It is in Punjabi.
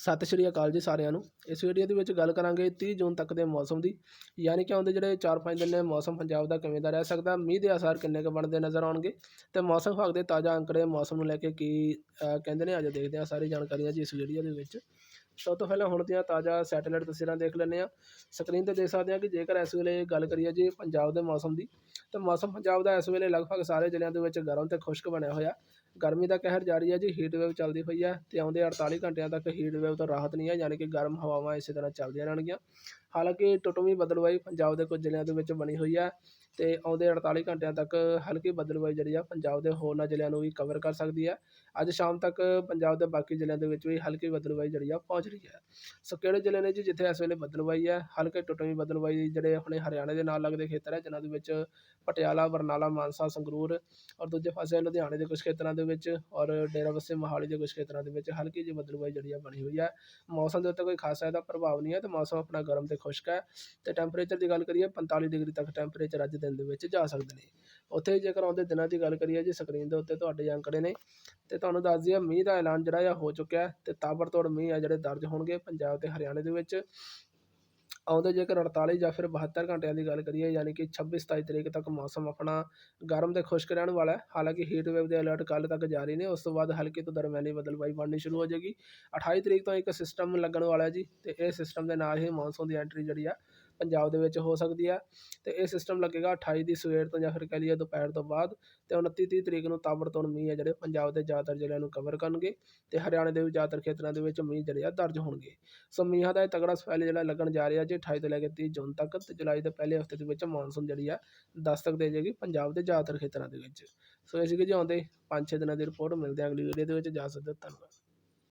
ਸਤਿ ਸ਼੍ਰੀ ਅਕਾਲ ਜੀ ਸਾਰਿਆਂ ਨੂੰ। ਇਸ ਵੀਡੀਓ ਦੇ ਵਿੱਚ ਗੱਲ ਕਰਾਂਗੇ 30 ਜੂਨ ਤੱਕ ਦੇ ਮੌਸਮ ਦੀ। ਯਾਨੀ ਕਿ ਆਉਂਦੇ ਜਿਹੜੇ 4-5 ਦਿਨ ਨੇ ਮੌਸਮ ਪੰਜਾਬ ਦਾ ਕਿਵੇਂ ਦਾ ਰਹਿ ਸਕਦਾ, ਮੀਂਹ ਦੇ ਅਸਰ ਕਿੰਨੇ ਕੁ ਬਣਦੇ ਨਜ਼ਰ ਆਉਣਗੇ ਤੇ ਮੌਸਮ ਵਿਭਾਗ ਦੇ ਤਾਜ਼ਾ ਅੰਕੜੇ ਮੌਸਮ ਨੂੰ ਲੈ ਕੇ ਕੀ ਕਹਿੰਦੇ ਨੇ, ਅੱਜ ਦੇਖਦੇ ਹਾਂ ਸਾਰੀ ਜਾਣਕਾਰੀਆਂ ਜੀ ਇਸ ਵੀਡੀਓ ਦੇ ਵਿੱਚ। ਸਭ ਤੋਂ ਪਹਿਲਾਂ ਹੁਣ ਦੀਆਂ ਤਾਜ਼ਾ ਸੈਟੇਲਾਈਟ ਤਸਵੀਰਾਂ ਦੇਖ ਲੈਂਦੇ ਹਾਂ। ਸਕਰੀਨ ਤੇ ਦੇਖ ਸਕਦੇ ਹਾਂ ਕਿ ਜੇਕਰ ਇਸ ਵੇਲੇ ਗੱਲ ਕਰੀਏ ਜੀ ਪੰਜਾਬ ਦੇ ਮੌਸਮ ਦੀ, ਤਾਂ ਮੌਸਮ ਪੰਜਾਬ ਦਾ ਇਸ ਵੇਲੇ ਲਗਭਗ ਸਾਰੇ ਜ਼ਿਲ੍ਹਿਆਂ ਦੇ ਵਿੱਚ ਗਰਮ ਤੇ ਖੁਸ਼ਕ ਬਣਿਆ ਹੋਇਆ। ਗਰਮੀ ਦਾ ਕਹਿਰ ਜਾਰੀ ਹੈ ਜੀ ਹੀਟ ਵੇਵ ਚੱਲਦੀ ਪਈ ਹੈ ਤੇ ਆਉਂਦੇ 48 ਘੰਟਿਆਂ ਤੱਕ ਹੀਟ ਵੇਵ ਤੋਂ ਰਾਹਤ ਨਹੀਂ ਹੈ, ਯਾਨੀ ਕਿ ਗਰਮ ਹਵਾਵਾਂ ਇਸੇ ਤਰ੍ਹਾਂ ਚੱਲਦੀਆਂ ਰਹਿਣਗੀਆਂ। ਹਾਲਾਂਕਿ ਟੁੱਟਵੀਂ ਬਦਲਵਾਈ ਪੰਜਾਬ ਦੇ ਕੁਝ ਜ਼ਿਲ੍ਹਿਆਂ ਦੇ ਵਿੱਚ ਬਣੀ ਹੋਈ ਹੈ। ਅਤੇ ਆਉਂਦੇ 48 ਘੰਟਿਆਂ ਤੱਕ ਹਲਕੀ ਬੱਦਲਵਾਈ ਜਿਹੜੀ ਆ ਪੰਜਾਬ ਦੇ ਹੋਰਨਾਂ ਜ਼ਿਲ੍ਹਿਆਂ ਨੂੰ ਵੀ ਕਵਰ ਕਰ ਸਕਦੀ ਹੈ ਅੱਜ ਸ਼ਾਮ ਤੱਕ ਪੰਜਾਬ ਦੇ ਬਾਕੀ ਜ਼ਿਲ੍ਹਿਆਂ ਦੇ ਵਿੱਚ ਵੀ ਹਲਕੀ ਬੱਦਲਵਾਈ ਜਿਹੜੀ ਆ ਪਹੁੰਚ ਰਹੀ ਹੈ। ਸੋ ਕਿਹੜੇ ਜ਼ਿਲ੍ਹੇ ਨੇ ਜੀ ਜਿੱਥੇ ਇਸ ਵੇਲੇ ਬੱਦਲਵਾਈ ਹੈ ਹਲਕੇ ਟੁੱਟਵੀਂ ਬੱਦਲਵਾਈ ਜਿਹੜੇ ਆਪਣੇ ਹਰਿਆਣੇ ਦੇ ਨਾਲ ਲੱਗਦੇ ਖੇਤਰ ਹੈ ਜਿਨ੍ਹਾਂ ਦੇ ਵਿੱਚ ਪਟਿਆਲਾ ਬਰਨਾਲਾ ਮਾਨਸਾ, ਸੰਗਰੂਰ ਔਰ ਦੂਜੇ ਪਾਸੇ ਲੁਧਿਆਣੇ ਦੇ ਕੁਝ ਖੇਤਰਾਂ ਦੇ ਵਿੱਚ ਔਰ ਡੇਰਾ ਬੱਸੇ ਮੋਹਾਲੀ ਦੇ ਕੁਝ ਖੇਤਰਾਂ ਦੇ ਵਿੱਚ ਹਲਕੀ ਜਿਹੀ ਬੱਦਲਵਾਈ ਜਿਹੜੀ ਆ ਬਣੀ ਹੋਈ ਹੈ ਮੌਸਮ ਦੇ ਉੱਤੇ ਕੋਈ ਖਾਸਾ ਇਹਦਾ ਪ੍ਰਭਾਵ ਨਹੀਂ ਹੈ ਤੇ ਮੌਸਮ ਆਪਣਾ ਗਰਮ ਤੇ ਖੁਸ਼ਕ ਹੈ ਤੇ ਟੈਂਪਰੇਚਰ ਦੀ ਗੱਲ ਕਰੀਏ 45 ਡਿਗਰੀ ਤੱਕ ਟੈਂਪਰੇਚਰ ਅੱਜ ਦਿਨ ਦੇ ਵਿੱਚ ਜਾ ਸਕਦੇ ਨੇ। ਉੱਥੇ ਜੇਕਰ ਆਉਂਦੇ ਦਿਨਾਂ ਦੀ ਗੱਲ ਕਰੀਏ ਜੀ ਸਕਰੀਨ ਦੇ ਉੱਤੇ ਤੁਹਾਡੇ ਅੰਕੜੇ ਨੇ, ਤੇ ਤੁਹਾਨੂੰ ਦੱਸ ਦਈਏ ਮੀਂਹ ਦਾ ਐਲਾਨ ਜਿਹੜਾ ਆ ਹੋ ਚੁੱਕਿਆ ਹੈ, ਤੇ ਤਾਬੜਤੋੜ ਮੀਂਹ ਆ ਜਿਹੜੇ ਦਰਜ ਹੋਣਗੇ ਪੰਜਾਬ ਤੇ ਹਰਿਆਣੇ ਦੇ ਵਿੱਚ। ਆਉਂਦੇ ਜੇਕਰ 48 ਜਾਂ ਫਿਰ 72 ਘੰਟਿਆਂ ਦੀ ਗੱਲ ਕਰੀਏ, ਯਾਨੀ ਕਿ 26 27 ਤਰੀਕ ਤੱਕ ਮੌਸਮ ਆਪਣਾ ਗਰਮ ਤੇ ਖੁਸ਼ਕ ਰਹਿਣ ਵਾਲਾ ਹੈ। ਹਾਲਾਂਕਿ ਹੀਟ ਵੇਵ ਦੇ ਅਲਰਟ ਕੱਲ ਤੱਕ ਜਾਰੀ ਨੇ, ਉਸ ਤੋਂ ਬਾਅਦ ਹਲਕੀ ਤੋਂ ਦਰਮਿਆਨੀ ਬਦਲਵਾਈ ਬਣਨੀ ਸ਼ੁਰੂ ਹੋ ਜਾਏਗੀ। 28 ਤਰੀਕ ਤੋਂ ਇੱਕ ਸਿਸਟਮ ਲੱਗਣ ਵਾਲਾ ਹੈ ਜੀ, ਤੇ ਇਹ ਸਿਸਟਮ ਦੇ ਨਾਲ ਹੀ ਮੌਨਸੂਨ ਦੀ ਐਂਟਰੀ ਜਿਹੜੀ ਆ ਪੰਜਾਬ ਦੇ ਵਿੱਚ ਹੋ ਸਕਦੀ ਹੈ ਅਤੇ ਇਹ ਸਿਸਟਮ ਲੱਗੇਗਾ 28 ਦੀ ਸਵੇਰ ਤੋਂ ਜਾਂ ਫਿਰ ਕਹਿ ਲਈਏ ਦੁਪਹਿਰ ਤੋਂ ਬਾਅਦ ਅਤੇ ਉਨੱਤੀ ਤੀਹ ਤਰੀਕ ਨੂੰ ਤਾਬੜਤੋੜ ਮੀਂਹ ਆ ਜਿਹੜੇ ਪੰਜਾਬ ਦੇ ਜ਼ਿਆਦਾਤਰ ਜ਼ਿਲ੍ਹਿਆਂ ਨੂੰ ਕਵਰ ਕਰਨਗੇ ਅਤੇ ਹਰਿਆਣੇ ਦੇ ਵੀ ਜ਼ਿਆਦਾਤਰ ਖੇਤਰਾਂ ਦੇ ਵਿੱਚ ਮੀਂਹ ਜਿਹੜੇ ਆ ਦਰਜ ਹੋਣਗੇ। ਸੋ ਮੀਂਹਾਂ ਦਾ ਇਹ ਤਗੜਾ ਸਪੈਲ ਜਿਹੜਾ ਲੱਗਣ ਜਾ ਰਿਹਾ ਜੀ 28 ਤੋਂ ਲੈ ਕੇ ਤੀਹ ਜੂਨ ਤੱਕ ਅਤੇ ਜੁਲਾਈ ਦੇ ਪਹਿਲੇ ਹਫ਼ਤੇ ਦੇ ਵਿੱਚ ਮੌਨਸੂਨ ਜਿਹੜੀ ਆ ਦਸਤਕ ਦੇ ਜਾਏਗੀ ਪੰਜਾਬ ਦੇ ਜ਼ਿਆਦਾਤਰ ਖੇਤਰਾਂ ਦੇ ਵਿੱਚ। ਸੋ ਇਹ ਸੀਗੇ ਜੀ ਆਉਂਦੇ 5-6 ਦਿਨਾਂ ਦੀ ਰਿਪੋਰਟ ਮਿਲਦੇ ਆ ਅਗਲੀ ਵੀਡੀਓ ਦੇ ਵਿੱਚ। ਜਾ ਸਕਦੇ ਹੋ ਧੰਨਵਾਦ।